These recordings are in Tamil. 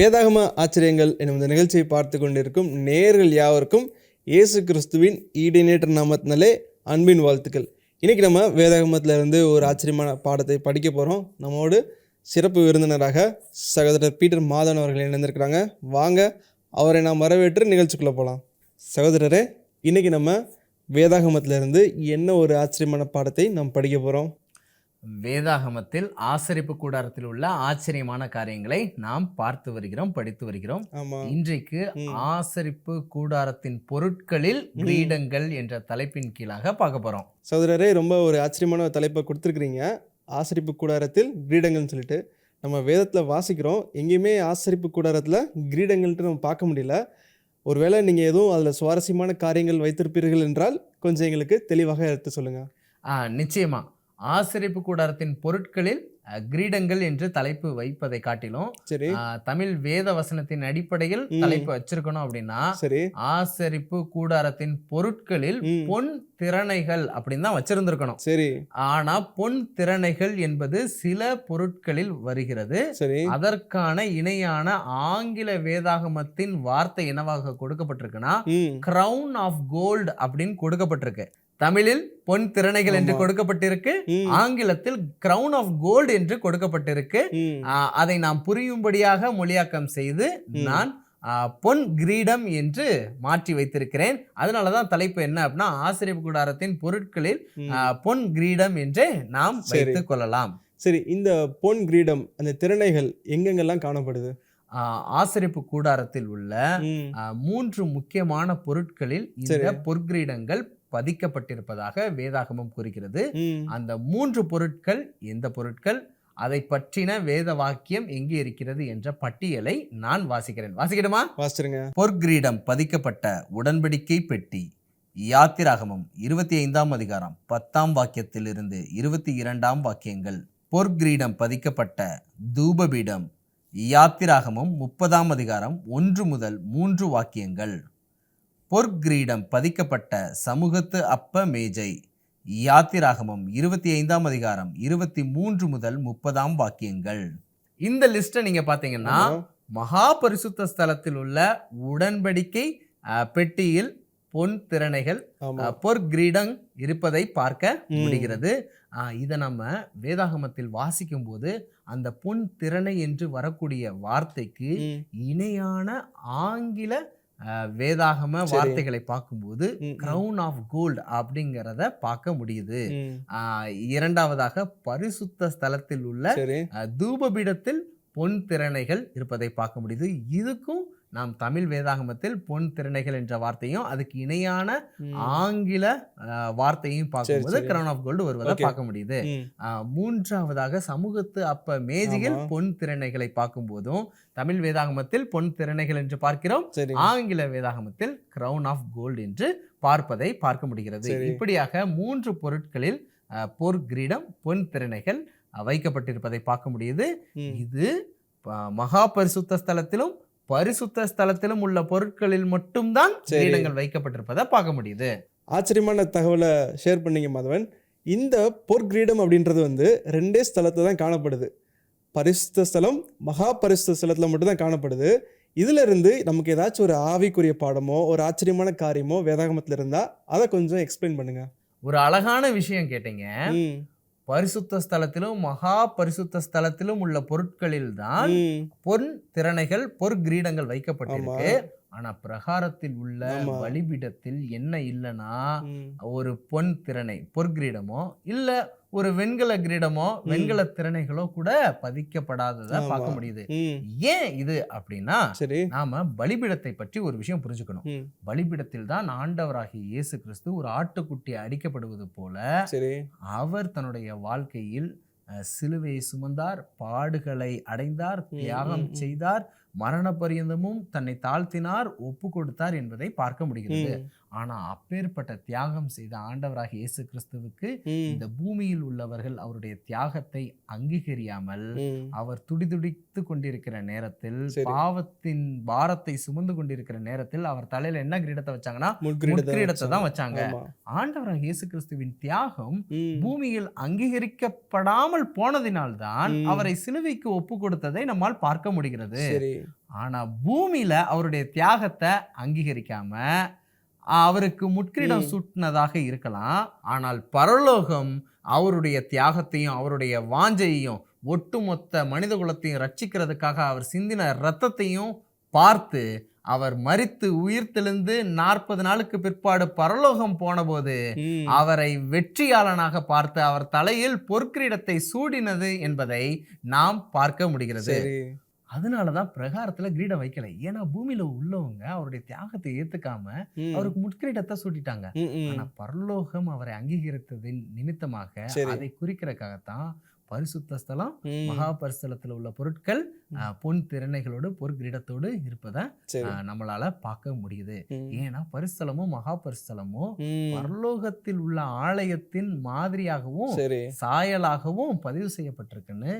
வேதாகம ஆச்சரியங்கள் எனும் இந்த நிகழ்ச்சியை பார்த்து கொண்டிருக்கும் நேர்கள் யாவருக்கும் இயேசு கிறிஸ்துவின் ஈடினேற்ற நாமத்தினாலே அன்பின் வாழ்த்துக்கள். இன்றைக்கி நம்ம வேதாகமத்தில் இருந்து ஒரு ஆச்சரியமான பாடத்தை படிக்க போகிறோம் நம்மோடு சிறப்பு விருந்தினராக சகோதரர் பீட்டர் மாதவன் அவர்கள் இணைந்திருக்கிறாங்க. வாங்க அவரை நாம் வரவேற்று நிகழ்ச்சிக்குள்ளே போகலாம் சகோதரரே இன்றைக்கி நம்ம வேதாகமத்திலிருந்து என்ன ஒரு ஆச்சரியமான பாடத்தை நாம் படிக்க போகிறோம் வேதாகமத்தில் ஆசரிப்பு கூடாரத்தில் உள்ள ஆச்சரியமான காரியங்களை நாம் பார்த்து வருகிறோம் படித்து வருகிறோம். இன்றைக்கு ஆசரிப்பு கூடாரத்தின் பொருட்களில் கிரீடங்கள் என்ற தலைப்பின் கீழாக பார்க்க போறோம். சகோதரரே ரொம்ப ஒரு ஆச்சரியமான தலைப்பை கொடுத்துருக்குறீங்க. ஆசரிப்பு கூடாரத்தில் கிரீடங்கள்னு சொல்லிட்டு. நம்ம வேதத்தில் வாசிக்கிறோம். எங்கேயுமே ஆசரிப்பு கூடாரத்தில் கிரீடங்கள்ட்டு நம்ம பார்க்க முடியல. ஒருவேளை நீங்கள் எதுவும் அதில் சுவாரஸ்யமான காரியங்கள் வைத்திருப்பீர்கள் என்றால் கொஞ்சம் எங்களுக்கு தெளிவாக எடுத்து சொல்லுங்கள் ஆ, ஆசரிப்பு கூடாரத்தின் பொருட்களில் கிரீடங்கள் என்று தலைப்பு வைப்பதை காட்டிலும் தமிழ் வேத வசனத்தின் அடிப்படையில். தலைப்பு வச்சிருக்கணும் அப்படின்னா சரி. ஆசரிப்பு கூடாரத்தின் பொருட்களில். பொன் திறனைகள் அப்படின்னு தான் வச்சிருந்திருக்கணும். சரி. ஆனா பொன் திறனைகள் என்பது சில பொருட்களில் வருகிறது. அதற்கான இணையான ஆங்கில வேதாகமத்தின் வார்த்தை என்னவாக கொடுக்கப்பட்டிருக்குன்னா கிரவுன் ஆஃப் கோல்டு அப்படின்னு கொடுக்கப்பட்டிருக்கு. தமிழில் பொன் திறனைகள் என்று. கொடுக்கப்பட்டிருக்கு. ஆங்கிலத்தில் கிரவுன் ஆஃப் கோல்டு என்று கொடுக்கப்பட்டிருக்கு. அதை நாம் புரியும்படியாக மொழியாக்கம் செய்து. நான் பொன் கிரீடம் என்று மாற்றி வைத்திருக்கிறேன். அதனால தான் தலைப்பு என்ன அப்படின்னா ஆசிரியப்பு கூடாரத்தின் பொருட்களில் பொன் கிரீடம் என்று நாம் சரி. வைத்துக் கொள்ளலாம். சரி இந்த பொன் கிரீடம் அந்த திறனைகள் எங்கெங்கெல்லாம் காணப்படுது? ஆசரிப்பு கூடாரத்தில் உள்ள மூன்று முக்கியமான பொருட்களில் இந்த. பொற்கிரீடங்கள் பதிக்கப்பட்டிருப்பதாக வேதாகமம் கூறுகிறது. அந்த மூன்று பொருட்கள் எந்த பொருட்கள் அதை பற்றின வேத வாக்கியம் எங்கே இருக்கிறது என்ற பட்டியலை நான் வாசிக்கிறேன். வாசிக்கணுமா வாசிச்சிருங்க. பொற்கிரீடம் பதிக்கப்பட்ட உடன்படிக்கை பெட்டி யாத்திராகமம் இருபத்தி ஐந்தாம் அதிகாரம் பத்தாம் வாக்கியத்திலிருந்து இருபத்தி இரண்டாம் வாக்கியங்கள். பொற்கிரீடம் பதிக்கப்பட்ட தூபபீடம் யாத்திராகமம் முப்பதாம் அதிகாரம் ஒன்று முதல் மூன்று வாக்கியங்கள். பொற்கிரீடம் பதிக்கப்பட்ட சமூகத்து அப்ப மேஜை. யாத்திராகமம் இருபத்தி ஐந்தாம் அதிகாரம் இருபத்தி மூன்று முதல் முப்பதாம் வாக்கியங்கள். இந்த லிஸ்ட்டை நீங்க பாத்தீங்கன்னா ஆமா. மகா பரிசுத்த ஸ்தலத்தில் உள்ள உடன்படிக்கை பெட்டியில் பொன் திறனைகள் பொற்கிரீடம் இருப்பதை பார்க்க. முடிகிறது. இதை நம்ம வேதாகமத்தில் வாசிக்கும் போது அந்த பொன் திறனை என்று வரக்கூடிய வார்த்தைக்கு இணையான ஆங்கில வேதாகம. வார்த்தைகளை பார்க்கும்போது. கிரவுன் ஆஃப் கோல்டு அப்படிங்கிறத பார்க்க முடியுது இரண்டாவதாக பரிசுத்த ஸ்தலத்தில் உள்ள தூபபீடத்தில் பொன் திறனைகள் இருப்பதை பார்க்க முடியுது இதுக்கும் நாம் தமிழ் வேதாகமத்தில் பொன் திறனைகள் என்ற வார்த்தையும் அதுக்கு இணையான. ஆங்கில வார்த்தையும் பார்க்கும்போது. கிரவுன் ஆஃப் கோல்டு வருவதை. பார்க்க முடியுது மூன்றாவதாக சமூகத்து அப்ப மேஜையில். பொன் திறனைகளை பார்க்கும்போதும் தமிழ் வேதாகமத்தில் பொன் திறனைகள் என்று பார்க்கிறோம் ஆங்கில வேதாகமத்தில் கிரவுன் ஆஃப் கோல்டு என்று பார்ப்பதை பார்க்க முடிகிறது. இப்படியாக மூன்று பொருட்களில் பொற் கிரீடம் பொன் திறனைகள் வைக்கப்பட்டிருப்பதை பார்க்க முடியுது இது மகா பரிசுத்த ஸ்தலத்திலும் பரிசுத்த ஸ்தலத்திலும் உள்ள பொருட்களில் மட்டும்தான். கிரீடங்கள் வைக்கப்பட்டிருப்பதை பார்க்க முடியுது. ஆச்சரியமான தகவலை ஷேர் பண்ணீங்க மாதவன். இந்த பொற்கிரீடம் அப்படின்றது வந்து ரெண்டே ஸ்தலத்தில் தான் காணப்படுது. பரிசுத்த ஸ்தலம் மகா பரிசுத்த ஸ்தலத்தில் மட்டும்தான் காணப்படுது. இதுல இருந்து நமக்கு ஏதாச்சும் ஒரு ஆவிக்குரிய பாடமோ ஒரு ஆச்சரியமான காரியமோ வேதாகமத்தில் இருந்தா அதை கொஞ்சம் எக்ஸ்பிளைன் பண்ணுங்க. ஒரு அழகான விஷயம் கேட்டீங்க. பரிசுத்த ஸ்தலத்திலும் மகா பரிசுத்த ஸ்தலத்திலும் உள்ள பொருட்களில் தான் பொன் திறனைகள் பொற்கிரீடங்கள் வைக்கப்பட்டிருக்கு. ஆனா பிரகாரத்தில் உள்ள ஆமா. பலிபீடத்தில் என்ன இல்லைன்னா. ஒரு பொன் திறனை பொற்கிரீடமோ இல்ல ஒரு வெண்கல கிரீடமோ வெண்கல திறனைகளோ கூட பதிக்கப்படாததை. பார்க்க முடியுது ஏன் இது அப்படின்னா நாம பலிபீடத்தை பற்றி ஒரு விஷயம் புரிஞ்சுக்கணும் பலிபீடத்தில் தான் ஆண்டவராகிய இயேசு கிறிஸ்து ஒரு ஆட்டுக்குட்டி அடிக்கப்படுவது போல அவர் தன்னுடைய வாழ்க்கையில் சிலுவையை சுமந்தார் பாடுகளை அடைந்தார் தியாகம். செய்தார் மரண பரியந்தமும் தன்னை தாழ்த்தினார் ஒப்பு கொடுத்தார் என்பதை பார்க்க முடிகிறது ஆனா அப்பேற்பட்ட தியாகம் செய்த ஆண்டவராகிய இயேசு கிறிஸ்துவுக்கு இந்த பூமியில் உள்ளவர்கள் அவருடைய தியாகத்தை அங்கீகரியாமல். அவர் துடிதுடித்து கொண்டிருக்கிற நேரத்தில். பாவத்தின் பாரத்தை சுமந்து கொண்டிருக்கிற நேரத்தில் அவர் தலையில என்ன கிரீடத்தை வச்சாங்கன்னா முட்கிரீடத்தை தான் வச்சாங்க. ஆண்டவராக இயேசு கிறிஸ்துவின் தியாகம் பூமியில் அங்கீகரிக்கப்படாமல் போனதினால்தான். அவரை சிலுவைக்கு ஒப்பு கொடுத்ததை நம்மால் பார்க்க முடிகிறது சரி ஆனா பூமியில அவருடைய தியாகத்தை அங்கீகரிக்காம அவருக்கு முட்கிரீடம் ம். சூட்டினதாக இருக்கலாம் ஆனால் பரலோகம் அவருடைய தியாகத்தையும் அவருடைய வாஞ்சையையும் ஒட்டுமொத்த மனித குலத்தையும் ரட்சிக்கிறதுக்காக அவர் சிந்தின ரத்தத்தையும் பார்த்து அவர் மரித்து உயிர்த்தெழுந்து நாற்பது நாளுக்கு பிற்பாடு பரலோகம் போனபோது. அவரை வெற்றியாளனாக பார்த்து அவர் தலையில் பொற்கிரீடத்தை சூடினது என்பதை நாம் பார்க்க முடிகிறது சரி அதனாலதான் பிரகாரத்துல கிரீடம் வைக்கல ஏன்னா பூமியில உள்ளவங்க அவருடைய தியாகத்தை ஏத்துக்காம. அவருக்கு முட்கிரீடத்தை சூட்டிட்டாங்க ம், ம். ஆனா பரலோகம் அவரை அங்கீகரித்ததின் நிமித்தமாக. அதை குறிக்கிறதுக்காகத்தான் பரிசுத்த ஸ்தலம். மகா பரிசுத்தலத்துல உள்ள பொருட்கள் பொன் திறனைகளோடு பொற்கிரீடத்தோடு இருப்பதை நம்மளால பார்க்க முடியுது. ஏன்னா பரிசுத்தலமும் மகா பரிசுத்தலமும் ம். பரலோகத்தில் உள்ள ஆலயத்தின் மாதிரியாகவும் சாயலாகவும் பதிவு செய்யப்பட்டிருக்குன்னு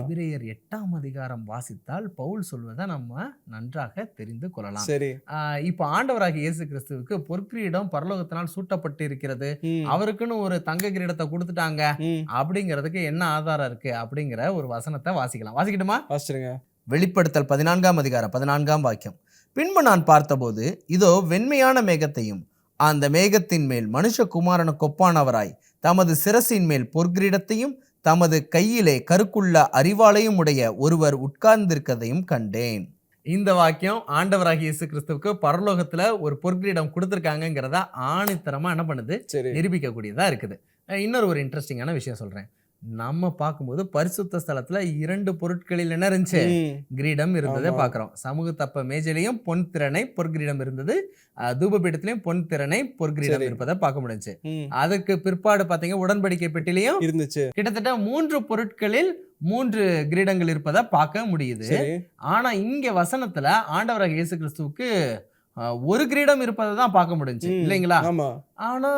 எபிரேயர் எட்டாம் அதிகாரம் வாசித்தால் பவுல் சொல்வதை நம்ம நன்றாக தெரிந்து கொள்ளலாம். இப்ப ஆண்டவராகிய இயேசு கிறிஸ்துவுக்கு பொற்கிரீடம் பரலோகத்தினால் சூட்டப்பட்டு இருக்கிறது. அவருக்குன்னு ஒரு தங்க கிரீடத்தை கொடுத்துட்டாங்க. அப்படிங்கிறதுக்கு என்ன ஆதாரம் இருக்கு? அப்படிங்கிற ஒரு வசனத்தை வாசிக்கலாம். வாசிக்கட்டுமா? வாசிச்சிருங்க. வெளிப்படுத்தல் பதினான்காம் அதிகாரம் பதினான்காம் வாக்கியம். பின்பு நான் பார்த்தபோது இதோ வெண்மையான மேகத்தையும் அந்த மேகத்தின் மேல் மனுஷகுமாரனுக்கு ஒப்பானவராய் தமது சிரசின் மேல் பொற்கிரீடத்தையும் தமது கையிலே கருக்குள்ள அறிவாளையும் உடைய ஒருவர் உட்கார்ந்திருக்கதையும் கண்டேன். இந்த வாக்கியம் ஆண்டவராகிய இயேசு கிறிஸ்துவுக்கு பரலோகத்துல ஒரு பொற்கிரீடம் கொடுத்துருக்காங்கிறத ஆணித்தரமா என்ன பண்ணுது? நிரூபிக்கக்கூடியதா இருக்குது. இன்னொரு ஒரு இன்ட்ரெஸ்டிங்கான விஷயம் சொல்றேன். நம்ம பார்க்கும்போது பரிசுத்த ஸ்தலத்துல இரண்டு பொருட்களில் என்ன இருந்துச்சு. கிரீடம் இருந்ததை. பார்க்குறோம். சமூக தப்ப மேஜையிலையும் பொன் திறனை பொற்கிரீடம் இருந்தது. தூபபீடத்திலையும் பொன் திறனை பொற்கிரீடம். இருப்பதை பார்க்க முடிஞ்சுச்சு. ம். அதுக்கு பிற்பாடு பார்த்தீங்க உடன்படிக்கை பெட்டிலையும் இருந்துச்சு. கிட்டத்தட்ட மூன்று பொருட்களில் மூன்று கிரீடங்கள் இருப்பதை பார்க்க முடியுது. ஆனா இங்க வசனத்துல ஆண்டவராக இயேசு கிறிஸ்துவுக்கு ஒரு கிரீடம் இருப்பதை தான் பார்க்க முடிஞ்சுச்சு. ம். இல்லைங்களா? ஆனா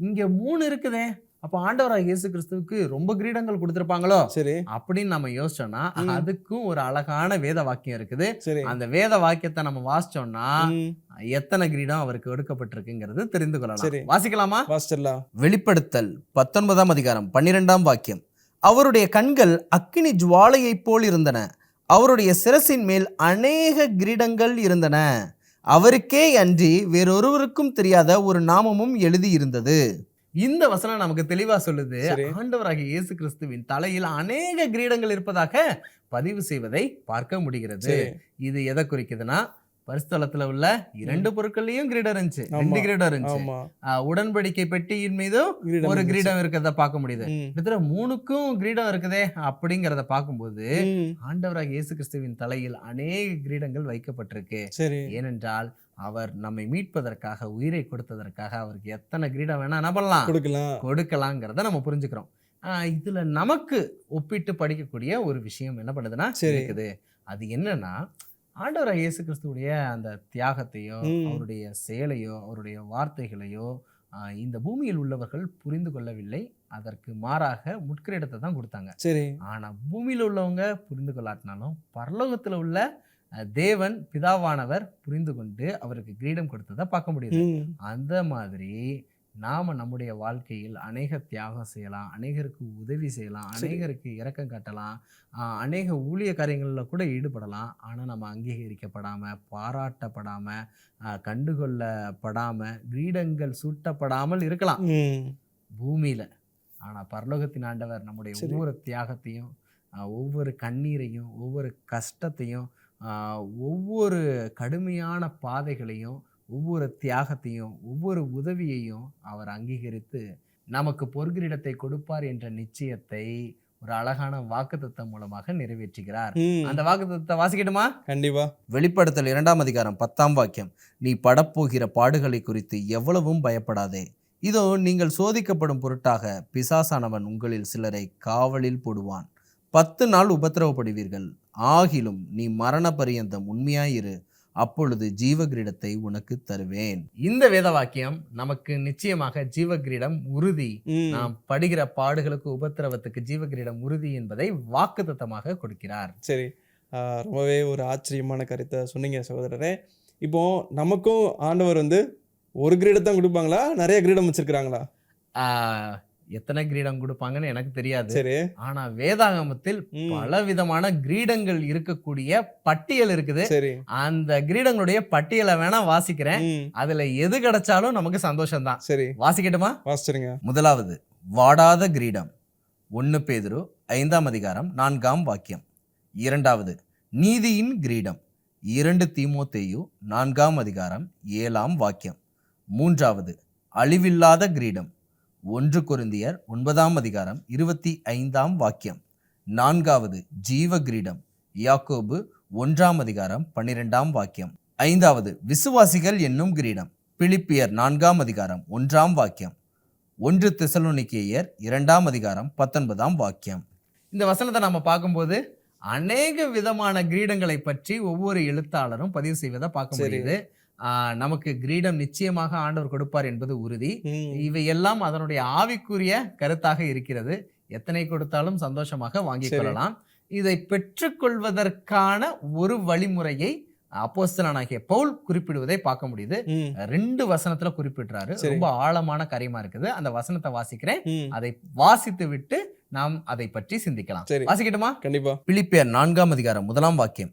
இங்க மூணு இருக்குதே. அப்ப ஆண்டவராக இயேசு கிறிஸ்துவுக்கு ரொம்ப கிரீடங்கள் கொடுத்திருப்பாங்களோ? சரி. அப்படின்னு நம்ம யோசிச்சோம்னா. அதுக்கும் ஒரு அழகான வேத வாக்கியம் இருக்குது. சரி. அந்த வேத வாக்கியத்தை நம்ம வாசிச்சோம்னா. எத்தனை கிரீடம் அவருக்கு எடுக்கப்பட்டிருக்குங்கிறது தெரிந்து சரி. கொள்ளலாம் வாசிக்கலாமா? வாசிச்சிடலாம். வெளிப்படுத்தல் பத்தொன்பதாம் அதிகாரம் பன்னிரெண்டாம் வாக்கியம். அவருடைய கண்கள் அக்கினி ஜுவாலையைப் போல் இருந்தன. அவருடைய சிரசின் மேல் அநேக கிரீடங்கள் இருந்தன. அவருக்கே அன்றி வேறொருவருக்கும் தெரியாத ஒரு நாமமும் எழுதி இருந்தது இந்த வசனம் நமக்கு தெளிவா சொல்லுது. ஆண்டவராகிய இயேசு கிறிஸ்துவின் தலையில் அநேக கிரீடங்கள் இருப்பதாக பதிவு செய்வதை பார்க்க முடிகிறது இது எதை குறிக்குதுன்னா பரிசுத்தலத்துல உள்ள இரண்டு பொருட்கள்லயும் கிரீடம் இருந்துச்சு. ரெண்டு கிரீடம் இருந்துச்சு உடன்படிக்கை பெட்டியின் மீதும் ஒரு. கிரீடம் இருக்கிறத பார்க்க முடியுது. கிட்டத்தட்ட மூணுக்கும் கிரீடம் இருக்குதே அப்படிங்கிறத பார்க்கும்போது. ஆண்டவராக இயேசு கிறிஸ்துவின் தலையில் அநேக கிரீடங்கள் வைக்கப்பட்டிருக்கு ஏனென்றால் அவர் நம்மை மீட்பதற்காக உயிரை கொடுத்ததற்காக அவருக்கு எத்தனை கிரீடம் வேணா என்ன பண்ணலாம் கொடுக்கலாம். கொடுக்கலாங்கிறத நம்ம புரிஞ்சுக்கிறோம். இதுல நமக்கு ஒப்பிட்டு படிக்கக்கூடிய ஒரு விஷயம் என்ன பண்ணுதுன்னா. இருக்குது. அது என்னன்னா ஆண்டவர் இயேசு கிறிஸ்துவுடைய அந்த தியாகத்தையோ. அவருடைய செயலையோ அவருடைய வார்த்தைகளையோ இந்த பூமியில் உள்ளவர்கள் புரிந்து கொள்ளவில்லை. அதற்கு மாறாக முட்கிரீடத்தை தான் கொடுத்தாங்க. சரி. ஆனா பூமியில் உள்ளவங்க புரிந்து கொள்ளாட்டினாலும் பரலோகத்துல உள்ள தேவன் பிதாவானவர் புரிந்து கொண்டு அவருக்கு கிரீடம் கொடுத்ததை பார்க்க முடியுது. அந்த மாதிரி நாம நம்முடைய வாழ்க்கையில் அநேக தியாகம் செய்யலாம் அநேகருக்கு உதவி செய்யலாம். அநேகருக்கு இரக்கம் காட்டலாம் அநேக ஊழிய காரியங்களில் கூட ஈடுபடலாம் ஆனால் நம்ம அங்கீகரிக்கப்படாமல் பாராட்டப்படாமல் கண்டுகொள்ளப்படாமல் கிரீடங்கள் சூட்டப்படாமல் இருக்கலாம். பூமியில் ஆனால் பரலோகத்தின் ஆண்டவர் நம்முடைய. ஒவ்வொரு தியாகத்தையும் ஒவ்வொரு கண்ணீரையும் ஒவ்வொரு கஷ்டத்தையும் ஒவ்வொரு கடுமையான பாதைகளையும் ஒவ்வொரு தியாகத்தையும் ஒவ்வொரு உதவியையும் அவர் அங்கீகரித்து நமக்கு பொற்கிரீடத்தை கொடுப்பார் என்ற நிச்சயத்தை ஒரு அழகான வாக்குத்தத்தம் மூலமாக நிறைவேற்றுகிறார். அந்த வாக்குத்தத்தத்தை வாசிக்கட்டுமா? கண்டிப்பா. வெளிப்படுத்தல் இரண்டாம் அதிகாரம் பத்தாம் வாக்கியம். நீ படப்போகிற பாடுகளை குறித்து எவ்வளவும் பயப்படாதே. இதோ நீங்கள் சோதிக்கப்படும் பொருட்டாக பிசாசானவன் உங்களில் சிலரை காவலில் போடுவான். பத்து நாள் உபத்திரவப்படுவீர்கள். ஆகிலும் நீ மரண பரியந்தம் உண்மையாயிரு. அப்பொழுது ஜீவகிரீடத்தை உனக்கு தருவேன். இந்த வேத வாக்கியம் நமக்கு நிச்சயமாக ஜீவகிரீடம் உறுதி. நாம் படுகிற பாடுகளுக்கு உபத்திரவத்துக்கு ஜீவகிரீடம் உறுதி என்பதை வாக்குத்தத்தமாக கொடுக்கிறார். சரி. ரொம்பவே ஒரு ஆச்சரியமான கருத்தை சொன்னீங்க சகோதரரே. இப்போ நமக்கும் ஆண்டவர் வந்து ஒரு கிரீடம் தான் கொடுப்பாங்களா? நிறைய கிரீடம் வச்சிருக்கிறாங்களா? எத்தனை கிரீடம் கொடுப்பாங்கன்னு எனக்கு தெரியாது. ஆனா வேதாகமத்தில் பல விதமான கிரீடங்கள் இருக்கக்கூடிய பட்டியல் இருக்குது. அந்த கிரீடங்களுடைய பட்டியலை வேணா வாசிக்கிறேன். அதுல எது கிடைச்சாலும் நமக்கு சந்தோஷம்தான். சரி. வாசிக்கட்டுமா? வாசிச்சிருங்க முதலாவது வாடாத கிரீடம். ஒன்று பேதுரு ஐந்தாம் அதிகாரம் நான்காம் வாக்கியம். இரண்டாவது நீதியின் கிரீடம். இரண்டு தீமோத்தேயு நான்காம் அதிகாரம் ஏழாம் வாக்கியம். மூன்றாவது அழிவில்லாத கிரீடம். ஒன்று கொரிந்தியர் ஒன்பதாம் அதிகாரம் இருபத்தி ஐந்தாம் வாக்கியம். நான்காவது ஜீவ கிரீடம் யாக்கோபு ஒன்றாம் அதிகாரம் பன்னிரெண்டாம் வாக்கியம். ஐந்தாவது விசுவாசிகள் என்னும் கிரீடம் பிலிப்பியர் நான்காம் அதிகாரம் ஒன்றாம் வாக்கியம். ஒன்று தெசலோனிக்கேயர் இரண்டாம் அதிகாரம் பத்தொன்பதாம் வாக்கியம். இந்த வசனத்தை நம்ம பார்க்கும்போது அநேக விதமான கிரீடங்களை பற்றி ஒவ்வொரு எழுத்தாளரும் பதிவு செய்வதை பார்க்க. முடியுது. நமக்கு கிரீடம் நிச்சயமாக ஆண்டவர் கொடுப்பார் என்பது உறுதி. இவையெல்லாம் அதனுடைய ஆவிக்குரிய கருத்தாக இருக்கிறது. எத்தனை கொடுத்தாலும் சந்தோஷமாக வாங்கிக். கொள்ளலாம். இதை பெற்றுக்கொள்வதற்கான ஒரு வழிமுறையை அப்போஸ்தலனாகிய பவுல் குறிப்பிடுவதை பார்க்க முடியுது. ரெண்டு வசனத்துல குறிப்பிடுறாரு. ரொம்ப ஆழமான காரியமா இருக்குது. அந்த வசனத்தை வாசிக்கிறேன். அதை வாசித்து விட்டு நாம் அதை பற்றி சிந்திக்கலாம். வாசிக்கட்டுமா? கண்டிப்பா. பிலிப்பியர் நான்காம் அதிகாரம் முதலாம் வாக்கியம்.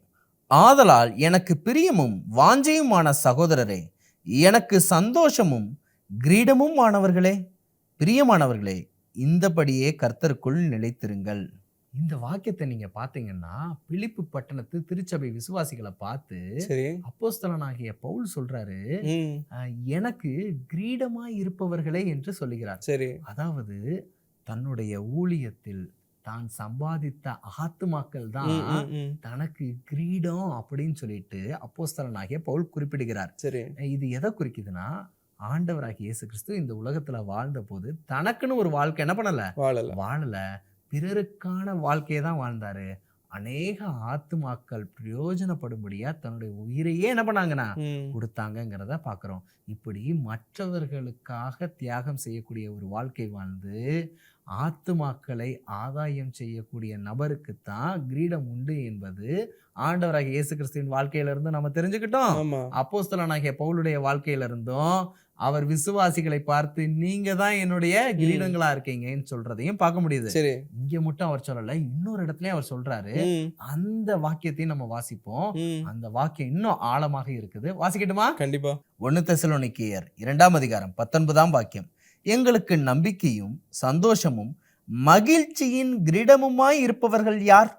ஆதலால் எனக்கு பிரியமும் வாஞ்சையுமான சகோதரரே எனக்கு சந்தோஷமும் கிரீடமும் ஆனவர்களே பிரியமானவர்களே இந்தபடியே கர்த்தருக்குள் நிலைத்திருங்கள். இந்த வாக்கியத்தை நீங்க பாத்தீங்கன்னா பிலிப்பு பட்டணத்து திருச்சபை விசுவாசிகளை பார்த்து அப்போஸ்தலனாகிய பவுல் சொல்றாரு ம், "அஹ், எனக்கு கிரீடமாய் இருப்பவர்களே என்று சொல்லுகிறார். சரி. அதாவது தன்னுடைய ஊழியத்தில் தான் சம்பாதித்த ஆத்துமாக்கள் தான் தனக்கு கிரீடம் அப்படின்னு சொல்லிட்டு அப்போஸ்தலனாகிய பவுல் குறிப்பிடுகிறார். சரி. இது எதை குறிக்குதுன்னா ஆண்டவராகிய இயேசு கிறிஸ்து இந்த உலகத்துல வாழ்ந்த போது தனக்குன்னு ஒரு வாழ்க்கை என்ன பண்ணல? வாழல. வாழல. பிறருக்கான வாழ்க்கையை தான் வாழ்ந்தாரு. அநேக ஆத்துமாக்கள் பிரயோஜனப்படும்படியா தன்னுடைய உயிரையே என்ன பண்ணாங்கன்னா ம், கொடுத்தாங்கங்கிறத பார்க்குறோம். இப்படி மற்றவர்களுக்காக தியாகம் செய்யக்கூடிய ஒரு வாழ்க்கை வாழ்ந்து ஆத்துமாக்களை ஆதாயம் செய்யக்கூடிய நபருக்கு தான் கிரீடம் உண்டு என்பது ஆண்டவராகிய இயேசு கிறிஸ்துவின் வாழ்க்கையிலிருந்து நம்ம தெரிஞ்சுக்கிட்டோம். அப்போஸ்தலனாகிய பவுலுடைய வாழ்க்கையில இருந்தும் அவர் விசுவாசிகளை பார்த்து நீங்க தான் என்னுடைய கிரீடங்களா இருக்கீங்கன்னு சொல்றதையும் பார்க்க முடியுது. இங்க மட்டும் அவர் சொல்லல இன்னொரு இடத்துலயும் அவர் சொல்றாரு. அந்த வாக்கியத்தையும் நம்ம வாசிப்போம். அந்த வாக்கியம் இன்னும் ஆழமாக இருக்குது. வாசிக்கட்டுமா? கண்டிப்பா. ஒன்னு தெசலோனிக்கேயர் இரண்டாம் அதிகாரம் பத்தொன்பதாம் வாக்கியம். எங்களுக்கு நம்பிக்கையும் சந்தோஷமும் மகிழ்ச்சியின் கிரீடமுமாய் இருப்பவர்கள் யார்?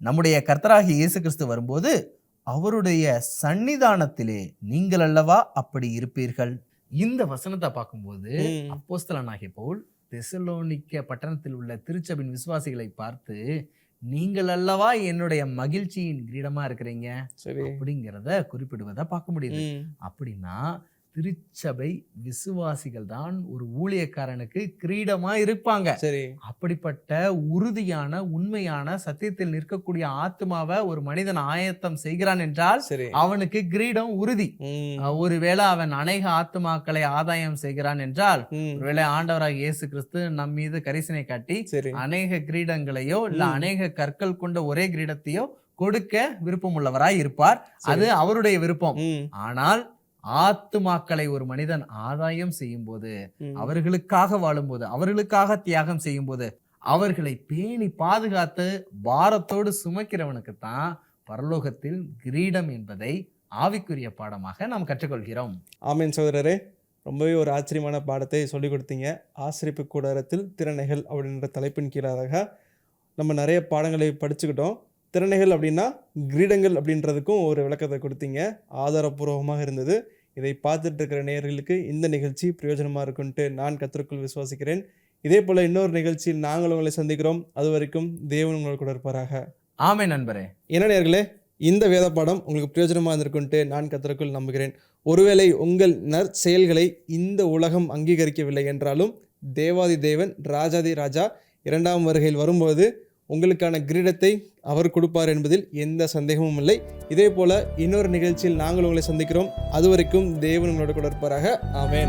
நம்முடைய கர்த்தராகிய இயேசு கிறிஸ்து வரும்போது அவருடைய சன்னிதானத்திலே நீங்கள் அல்லவா அப்படி இருப்பீர்கள்? இந்த வசனத்தை பார்க்கும்போது அப்போஸ்தலனாகிய பவுல் தெசலோனிக்க பட்டணத்தில் உள்ள திருச்சபின் விசுவாசிகளை பார்த்து நீங்கள் அல்லவா என்னுடைய மகிழ்ச்சியின் கிரீடமா இருக்கிறீங்க? அப்படிங்கிறத குறிப்பிடுவதை பார்க்க முடியுது. அப்படின்னா திருச்சபை விசுவாசிகள் தான் ஒரு ஊழியக்காரனுக்கு கிரீடமா இருப்பாங்க சரி. அப்படிப்பட்ட உறுதியான உண்மையான சத்தியத்தில் நிற்கக்கூடிய ஆத்மாவை ஒரு மனிதன் ஆயத்தம் செய்கிறான் என்றால் சரி. அவனுக்கு கிரீடம் உறுதி. ஒருவேளை அவன் அநேக ஆத்துமாக்களை ஆதாயம் செய்கிறான் என்றால் ஒருவேளை ஆண்டவராக இயேசு கிறிஸ்து நம் மீது கரிசனை காட்டி அநேக கிரீடங்களையோ இல்ல. அநேக கற்கள் கொண்ட ஒரே கிரீடத்தையோ கொடுக்க விருப்பம் உள்ளவராய் இருப்பார் அது அவருடைய விருப்பம். ஆனால் ஆத்துமாக்களை ஒரு மனிதன் ஆதாயம் செய்யும் போது அவர்களுக்காக வாழும்போது அவர்களுக்காக தியாகம் செய்யும் போது அவர்களை பேணி பாதுகாத்து பாரத்தோடு சுமக்கிறவனுக்கு தான் பரலோகத்தில் கிரீடம் என்பதை ஆவிக்குரிய பாடமாக நாம் கற்றுக்கொள்கிறோம். ஆமேன் சகோதரரே. ரொம்பவே ஒரு ஆச்சரியமான பாடத்தை சொல்லிக் கொடுத்தீங்க. ஆசிரிப்பு கூடாரத்தில் திறனைகள் அப்படின்ற தலைப்பின் கீழாக நம்ம நிறைய பாடங்களை படிச்சுக்கிட்டோம். திறனைகள் அப்படின்னா கிரீடங்கள் அப்படின்றதுக்கும் ஒரு விளக்கத்தை கொடுத்தீங்க. ஆதாரபூர்வமாக இருந்தது. இதை பார்த்துட்டு இருக்கிற நேயர்களுக்கு இந்த நிகழ்ச்சி பிரயோஜனமாக இருக்குன்ட்டு நான் கத்திற்குள் விசுவாசிக்கிறேன். இதே போல் இன்னொரு நிகழ்ச்சியில் நாங்கள் உங்களை சந்திக்கிறோம். அது வரைக்கும் தேவன் உங்கள் கூட இருப்பாராக. ஆமே நண்பரே. என்ன நேர்களே இந்த வேத பாடம் உங்களுக்கு பிரயோஜனமாக இருந்திருக்குன்ட்டு நான் கத்தருக்குள் நம்புகிறேன். ஒருவேளை உங்கள் நற்செயல்களை இந்த உலகம் அங்கீகரிக்கவில்லை என்றாலும் தேவாதி தேவன் ராஜாதி ராஜா இரண்டாம் வருகையில் வரும்போது உங்களுக்கான கிரீடத்தை அவர் கொடுப்பார் என்பதில் எந்த சந்தேகமும் இல்லை. இதே போல இன்னொரு நிகழ்ச்சியில் நாங்கள் உங்களை சந்திக்கிறோம். அதுவரைக்கும் தேவன் உங்களோட கூட இருப்பாராக. ஆமென்.